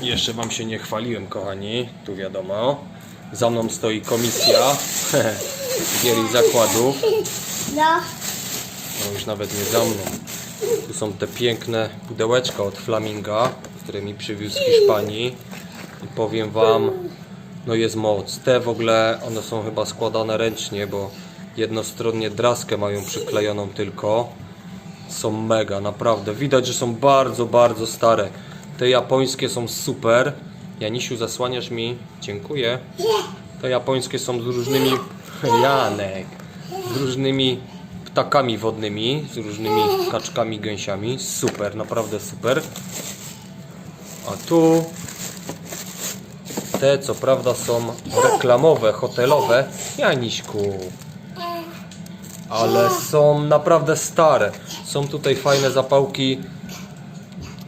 Jeszcze wam się nie chwaliłem, kochani. Tu wiadomo. Za mną stoi komisja gieri zakładów. No, No już nawet nie za mną. Tu są te piękne pudełeczka od Flaminga, które mi przywiózł z Hiszpanii. I powiem wam, no jest moc. Te w ogóle, one są chyba składane ręcznie, bo jednostronnie draskę mają przyklejoną tylko. Są mega, naprawdę. Widać, że są bardzo, bardzo stare. Te japońskie są super. Janisiu, zasłaniasz mi? Dziękuję. Te japońskie są z różnymi... Janek! Z różnymi ptakami wodnymi, z różnymi kaczkami, gęsiami. Super, naprawdę super. A tu te co prawda są reklamowe, hotelowe. Janiśku. Ale są naprawdę stare. Są tutaj fajne zapałki.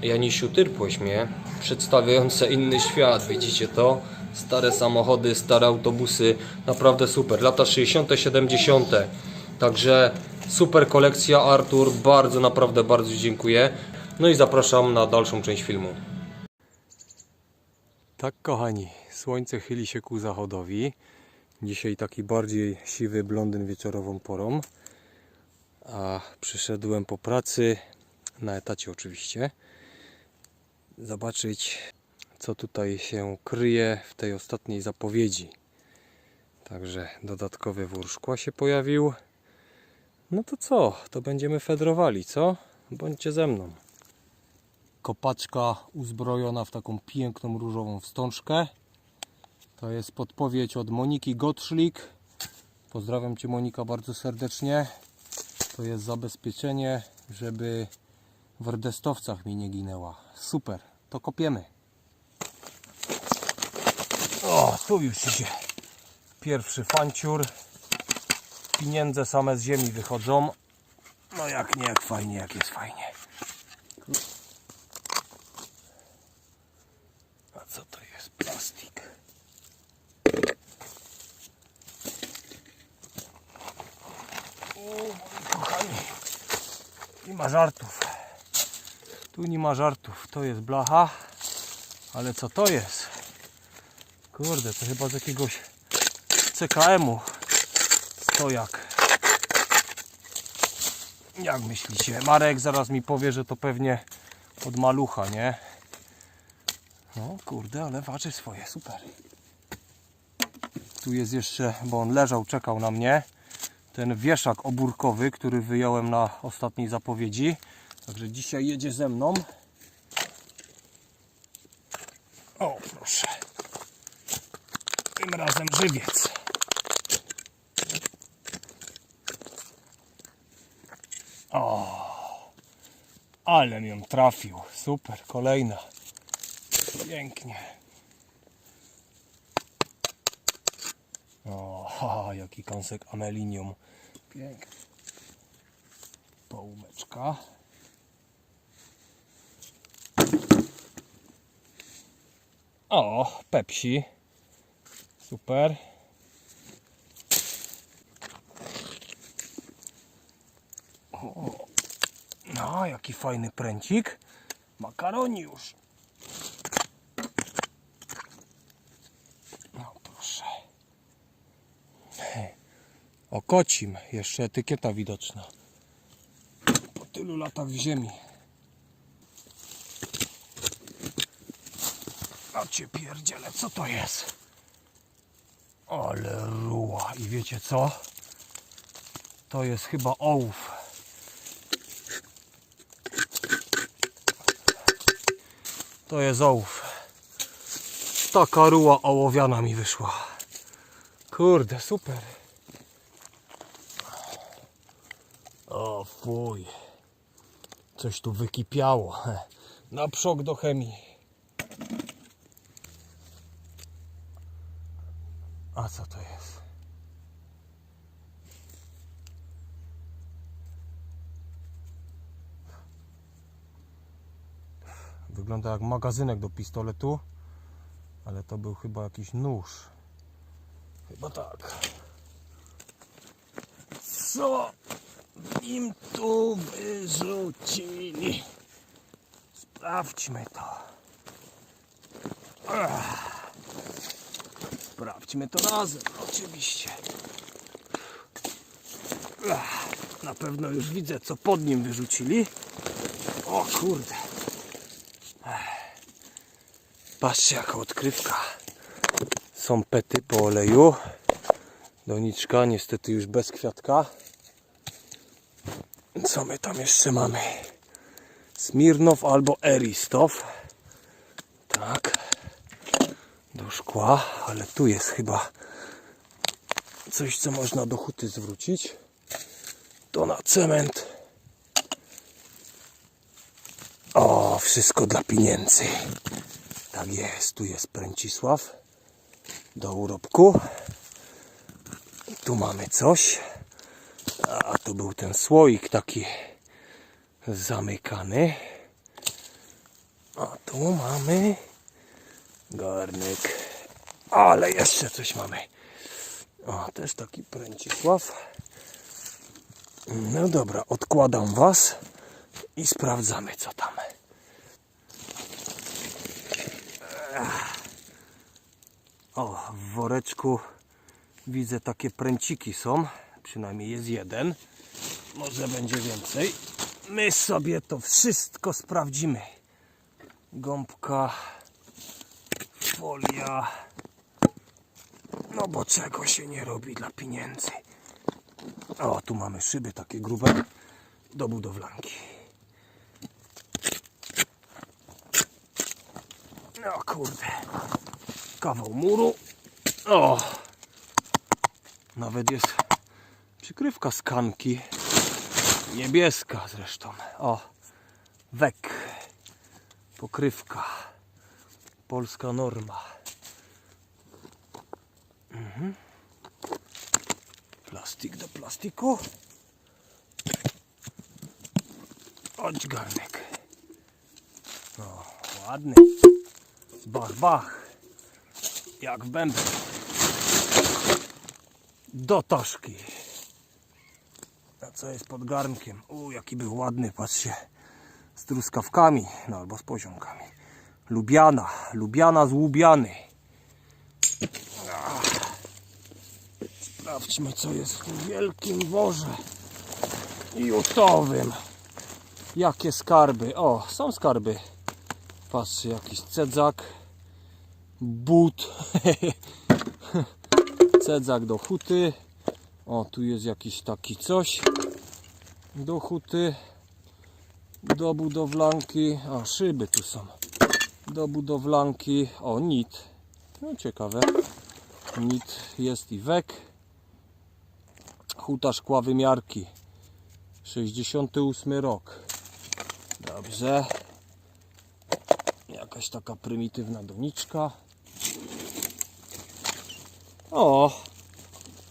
Janisiu, tyrpłeś mnie. Przedstawiające inny świat, widzicie to? Stare samochody, stare autobusy, naprawdę super. Lata 60., 70. Także super kolekcja, Artur. Bardzo, naprawdę bardzo dziękuję. No i zapraszam na dalszą część filmu. Tak, kochani, słońce chyli się ku zachodowi. Dzisiaj taki bardziej siwy blondyn wieczorową porą. A przyszedłem po pracy, na etacie oczywiście, zobaczyć, co tutaj się kryje w tej ostatniej zapowiedzi. Także dodatkowy wór szkła się pojawił. No to co? To będziemy fedrowali, co? Bądźcie ze mną. Kopaczka uzbrojona w taką piękną różową wstążkę. To jest podpowiedź od Moniki Gottschlik. Pozdrawiam Cię Monika bardzo serdecznie. To jest zabezpieczenie, żeby w rdestowcach mi nie ginęła. Super, to kopiemy. O, tu już idzie. Pierwszy fanciur. Pieniądze same z ziemi wychodzą. No jak nie, jak fajnie, jak jest fajnie. A co to jest? Plastik. O, kochani. Nie ma żartów. Tu nie ma żartów. To jest blacha. Ale co to jest? Kurde, to chyba z jakiegoś CKM-u. Stojak. Jak myślicie? Marek zaraz mi powie, że to pewnie od malucha, nie? No kurde, ale waży swoje, super. Tu jest jeszcze, bo on leżał, czekał na mnie. Ten wieszak obórkowy, który wyjąłem na ostatniej zapowiedzi. Także dzisiaj jedzie ze mną. O, proszę. Tym razem żywiec. O, ale ją trafił. Super, kolejna. Pięknie. O, ha, jaki kąsek amelinium. Piękny. Połóweczka. O, Pepsi. Super. No, jaki fajny pręcik. Makaroniusz. No proszę. O kocim, jeszcze etykieta widoczna. Po tylu latach w ziemi. A cię pierdziele, co to jest? Ale ruła. I wiecie co? To jest chyba ołów. To jest ołów. Taka ruła ołowiana mi wyszła. Kurde, super. O fuj. Coś tu wykipiało. Na przok do chemii. Wygląda jak magazynek do pistoletu, ale to był chyba jakiś nóż. Chyba tak. Co im tu wyrzucili? Sprawdźmy to. Sprawdźmy to razem, oczywiście. Na pewno już widzę, co pod nim wyrzucili. O kurde. Patrzcie, jaka odkrywka. Są pety po oleju. Doniczka, niestety już bez kwiatka. Co my tam jeszcze mamy? Smirnow albo Eristow. Tak. Do szkła, ale tu jest chyba coś, co można do huty zwrócić. To na cement. O, wszystko dla pieniędzy. Tak jest, tu jest Pręcisław do urobku. Tu mamy coś. A tu był ten słoik taki zamykany. A tu mamy garnek. Ale jeszcze coś mamy. O, też taki Pręcisław. No dobra, odkładam was i sprawdzamy co tam. O, w woreczku widzę takie pręciki są. Przynajmniej jest jeden. Może będzie więcej. My sobie to wszystko sprawdzimy. Gąbka, folia. No bo czego się nie robi dla pieniędzy. O, tu mamy szyby takie grube do budowlanki. No kurde. Kawał muru. O! Nawet jest przykrywka z kanki. Niebieska zresztą. O! Wek. Pokrywka. Polska norma. Mhm. Plastik do plastiku. Chodź garnek. No, ładny. Bach, bach. Jak w bębę. Do toszki. A co jest pod garnkiem? U, jaki był ładny, patrzcie. Z truskawkami, no albo z poziomkami. Lubiana, Lubiana z Łubiany. Sprawdźmy, co jest w tym wielkim worze jutowym. Jakie skarby? O, są skarby. Patrzcie, jakiś cedzak, but, cedzak do huty. O, tu jest jakiś taki coś do huty, do budowlanki. A, szyby tu są. Do budowlanki. O, nit. No, ciekawe. Nit jest i wek. Huta szkła wymiarki. 68 rok. Dobrze. Jakaś taka prymitywna doniczka. O!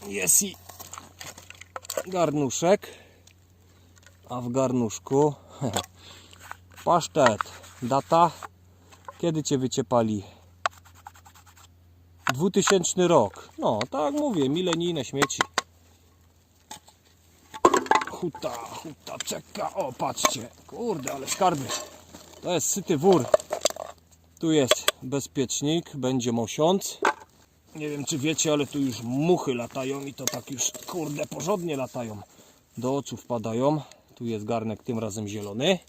Jest i garnuszek. A w garnuszku pasztet. Data? Kiedy cię wyciepali? 2000 rok. No, tak mówię, milenijne śmieci. Huta, huta czeka. O, patrzcie. Kurde, ale skarby. To jest syty wór. Tu jest bezpiecznik, będzie mosiąc. Nie wiem czy wiecie, ale tu już muchy latają i to tak już kurde porządnie latają. Do oczu wpadają. Tu jest garnek tym razem zielony.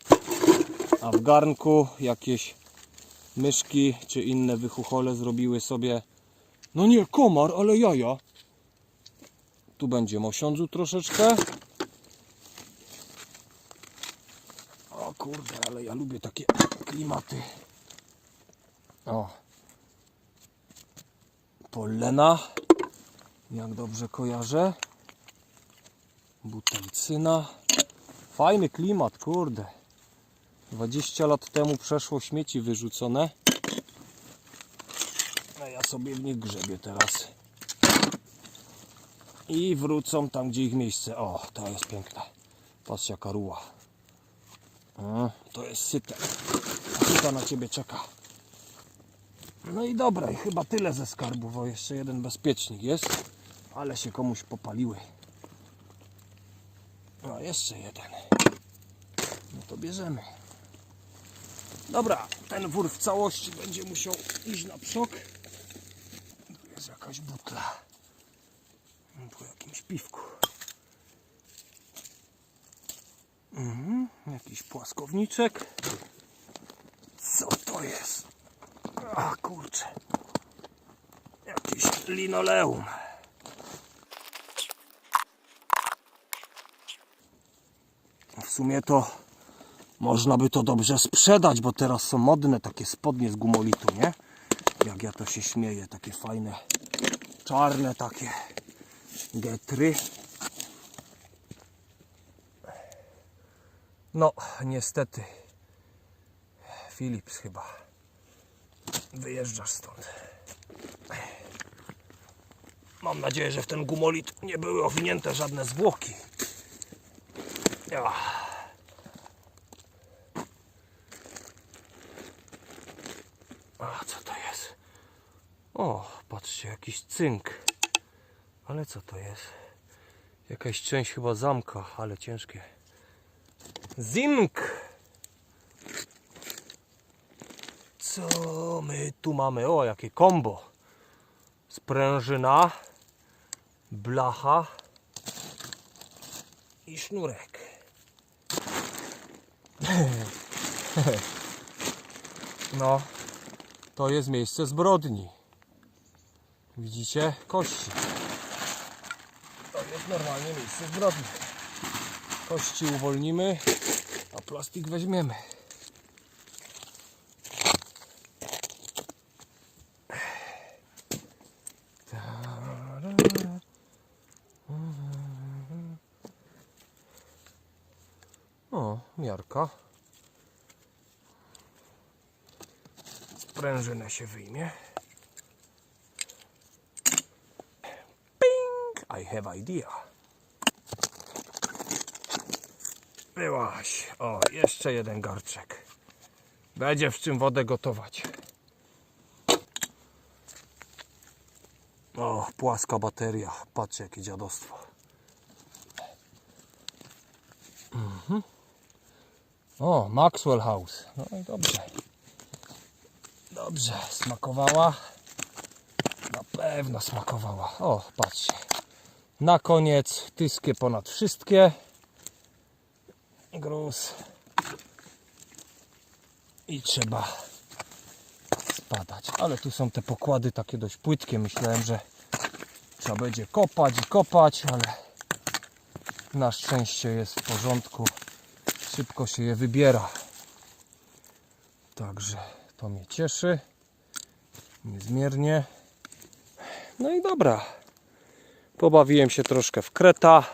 A w garnku jakieś myszki czy inne wychuchole zrobiły sobie no nie komar, ale jaja. Tu będzie mosiądzu troszeczkę. O kurde, ale ja lubię takie klimaty. O. Pollena. Jak dobrze kojarzę. Butelcyna. Fajny klimat, kurde. 20 lat temu przeszło śmieci wyrzucone. A ja sobie w nich grzebię teraz. I wrócą tam, gdzie ich miejsce. O, to jest piękne. Patrz jaka. O, to jest syte. Syta na ciebie czeka. No i dobra, i chyba tyle ze skarbów. O, jeszcze jeden bezpiecznik jest. Ale się komuś popaliły. No, jeszcze jeden. No to bierzemy. Dobra, ten wór w całości będzie musiał iść na przok. Tu jest jakaś butla. Po jakimś piwku. Mhm, jakiś płaskowniczek. Co to jest? A kurczę. Jakiś linoleum. W sumie to można by to dobrze sprzedać, bo teraz są modne takie spodnie z gumolitu, nie? Jak ja to się śmieję, takie fajne, czarne takie getry. No, niestety, Philips chyba, wyjeżdżasz stąd. Mam nadzieję, że w ten gumolit nie były owinięte żadne zwłoki. Ja. A co to jest? O, patrzcie, jakiś cynk. Ale co to jest? Jakaś część chyba zamka, ale ciężkie. Zink! Co my tu mamy? O, jakie kombo. Sprężyna, blacha i sznurek. No, to jest miejsce zbrodni. Widzicie? Kości. To jest normalnie miejsce zbrodni. Kości uwolnimy, a plastik weźmiemy. O, miarka. Sprężynę się wyjmie. Ping! I have idea. Byłaś. O, jeszcze jeden garczek. Będzie w czym wodę gotować. O, płaska bateria. Patrzcie, jakie dziadostwo. Mhm. O, Maxwell House. No i dobrze. Dobrze, smakowała. Na pewno smakowała. O, patrzcie. Na koniec tyskie ponad wszystkie. Gruz. I trzeba spadać. Ale tu są te pokłady takie dość płytkie. Myślałem, że trzeba będzie kopać i kopać, ale na szczęście jest w porządku. Szybko się je wybiera. Także to mnie cieszy. Niezmiernie. No i dobra. Pobawiłem się troszkę w kreta.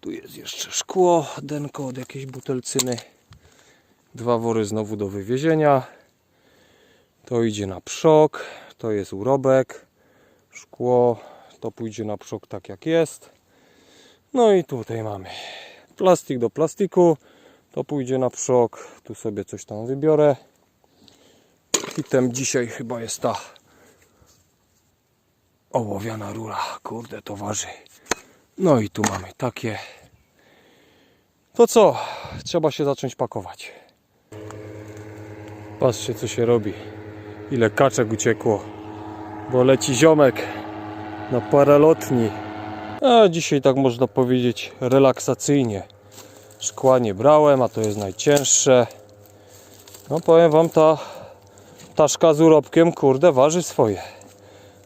Tu jest jeszcze szkło, denko od jakiejś butelcyny. Dwa wory znowu do wywiezienia. To idzie na przok. To jest urobek. Szkło. To pójdzie na przok tak jak jest. No i tutaj mamy plastik do plastiku. To pójdzie na przok. Tu sobie coś tam wybiorę. Hitem dzisiaj chyba jest ta ołowiana rura. Kurde, to waży. No i tu mamy takie. To co? Trzeba się zacząć pakować. Patrzcie, co się robi. Ile kaczek uciekło. Bo leci ziomek na paralotni. A dzisiaj tak można powiedzieć relaksacyjnie. Szkła nie brałem, a to jest najcięższe. No powiem wam, ta taszka z urobkiem, kurde, waży swoje.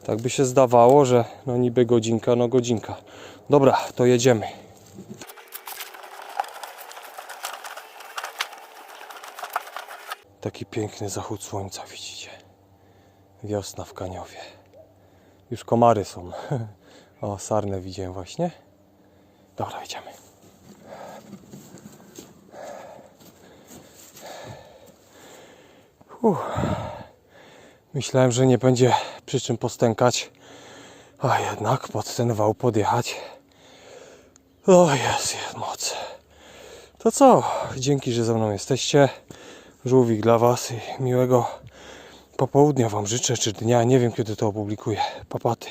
Tak by się zdawało, że no niby godzinka, no godzinka. Dobra, to jedziemy. Taki piękny zachód słońca, widzicie. Wiosna w Kaniowie. Już komary są. O, sarnę widziałem właśnie. Dobra, idziemy. Uff. Myślałem, że nie będzie przy czym postękać. A jednak pod ten wał podjechać. O, jest, jest moc. To co? Dzięki, że ze mną jesteście. Żółwik dla Was i miłego popołudnia Wam życzę, czy dnia. Nie wiem, kiedy to opublikuję. Papaty.